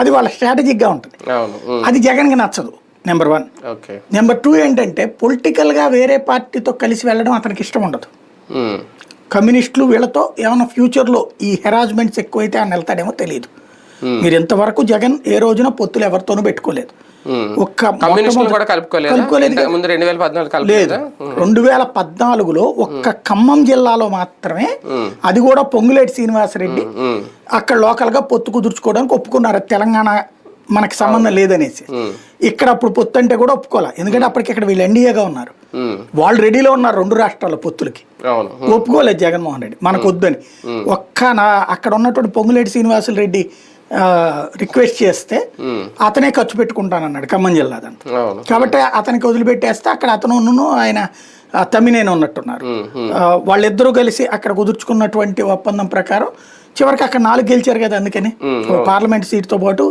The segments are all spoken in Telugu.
అది వాళ్ళ strategic గా ఉంటుంది అది జగన్కి నచ్చదు నెంబర్ వన్ నెంబర్ టూ ఏంటంటే పొలిటికల్గా వేరే పార్టీతో కలిసి వెళ్ళడం అతనికి ఇష్టం ఉండదు. కమ్యూనిస్టులు వీళ్ళతో ఏమైనా ఫ్యూచర్లో ఈ హెరాస్మెంట్స్ ఎక్కువైతే ఆయన వెళ్తాడేమో తెలియదు మీరు ఇంతవరకు జగన్ ఏ రోజున పొత్తులు ఎవరితోనూ పెట్టుకోలేదు. ఒక్క కమ్యూనిస్టులు మొట్టమొదటి- కూడా కలుపుకోలేదు? కలుపుకోలేదు కదా. ముందు రెండు వేల పద్నాలుగు లేదు. కలుపుకోలేదా రెండు వేల పద్నాలుగులో ఒక్క ఖమ్మం జిల్లాలో మాత్రమే అది కూడా పొంగులేటి శ్రీనివాసరెడ్డి అక్కడ లోకల్గా పొత్తు కుదుర్చుకోవడానికి ఒప్పుకున్నారు. తెలంగాణ మనకి సంబంధం లేదనేసి. ఇక్కడ అప్పుడు పొత్తు అంటే కూడా ఒప్పుకోలే ఎందుకంటే అప్పటికి ఇక్కడ వీళ్ళు ఎన్డీఏగా ఉన్నారు. వాళ్ళు రెడీలో ఉన్నారు రెండు రాష్ట్రాల పొత్తులకి. ఒప్పుకోలేదు జగన్మోహన్ రెడ్డి. మనకు వద్దని ఒక్క నా అక్కడ ఉన్నటువంటి పొంగులేటి శ్రీనివాసులు రెడ్డి రిక్వెస్ట్ చేస్తే అతనే ఖర్చు పెట్టుకుంటానన్నాడు ఖమ్మం జిల్లాదంతా అవును. కాబట్టి అతనికి వదిలిపెట్టేస్తే అక్కడ అతను ఆయన తమ్మినేని ఉన్నట్టున్నారు. ఆ, వాళ్ళిద్దరూ కలిసి అక్కడ కుదుర్చుకున్నటువంటి ఒప్పందం ప్రకారం చివరికి అక్కడ నాలుగు గెలిచారు కదా అందుకని. పార్లమెంట్ సీట్తో పాటు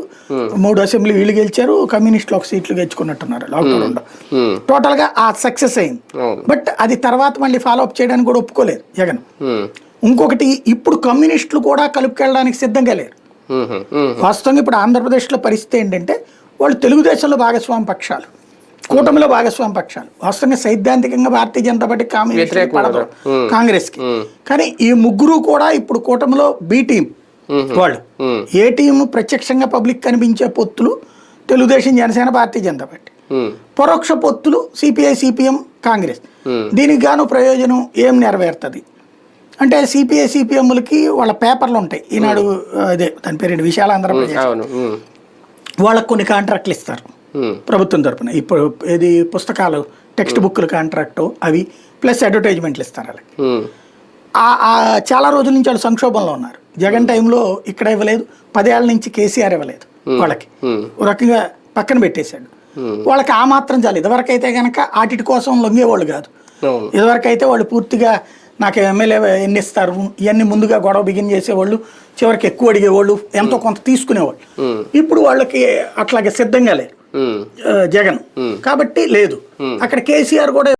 మూడు అసెంబ్లీ వీళ్ళు గెలిచారు కమ్యూనిస్టులు ఒక సీట్లు గెలుచుకున్నట్టున్నారు లాక్డౌన్ ఉమ్, టోటల్గా ఆ సక్సెస్ అయింది. బట్ అది తర్వాత మళ్ళీ ఫాలో అప్ చేయడానికి కూడా ఒప్పుకోలేదు జగన్. ఇంకొకటి ఇప్పుడు కమ్యూనిస్టులు కూడా కలుపుకెళ్ళడానికి సిద్ధంగా లేరు. వాస్తవంగా ఇప్పుడు ఆంధ్రప్రదేశ్లో పరిస్థితి ఏంటంటే వాళ్ళు తెలుగుదేశంలో భాగస్వామి పక్షాలు కూటమిలో భాగస్వామి పక్షాలు. వాస్తవంగా సైద్ధాంతికంగా భారతీయ జనతా పార్టీ కాంగ్రెస్ వ్యతిరేకం పడదు కదా. కాంగ్రెస్కి కానీ ఈ ముగ్గురు కూడా ఇప్పుడు కూటమిలో బి టీం వాళ్ళు. ఏ టీం ప్రత్యక్షంగా పబ్లిక్ కనిపించే పొత్తులు తెలుగుదేశం జనసేన భారతీయ జనతా పార్టీ. పరోక్ష పొత్తులు సిపిఐ సిపిఎం కాంగ్రెస్. దీనికి గాను ప్రయోజనం ఏం నెరవేరుతుంది? అంటే సిపిఐ సిపిఎంలకి వాళ్ళ పేపర్లు ఉంటాయి. ఈనాడు అదే దాని పేరు? విశాల ఆంధ్రప్రదేశ్ వాళ్ళకు కొన్ని కాంట్రాక్ట్లు ఇస్తారు. ప్రభుత్వం తరపున. ఇప్పుడు ఇది పుస్తకాలు టెక్స్ట్ బుక్లు కాంట్రాక్టు అవి ప్లస్ అడ్వర్టైజ్మెంట్లు ఇస్తారు వాళ్ళకి. చాలా రోజుల నుంచి వాళ్ళు సంక్షోభంలో ఉన్నారు. జగన్ టైంలో ఇక్కడ ఇవ్వలేదు. పదేళ్ళ నుంచి కేసీఆర్ ఇవ్వలేదు వాళ్ళకి. ఒక రకంగా పక్కన పెట్టేశాడు. వాళ్ళకి ఆ మాత్రం చాలు. ఇదివరకు అయితే కనుక ఆటిటి కోసం లొంగేవాళ్ళు కాదు. అవును. ఇదివరకు అయితే వాళ్ళు పూర్తిగా నాకు ఎమ్మెల్యే ఎన్ని ఇస్తారు? ఇవన్నీ ముందుగా గొడవ బిగిన్ చేసేవాళ్ళు చివరికి ఎక్కువ అడిగేవాళ్ళు ఎంతో కొంత తీసుకునేవాళ్ళు. ఇప్పుడు వాళ్ళకి అట్లాగే సిద్ధంగా లేరు ఆ, జగన్. కాబట్టి లేదు. అక్కడ కేసీఆర్ కూడా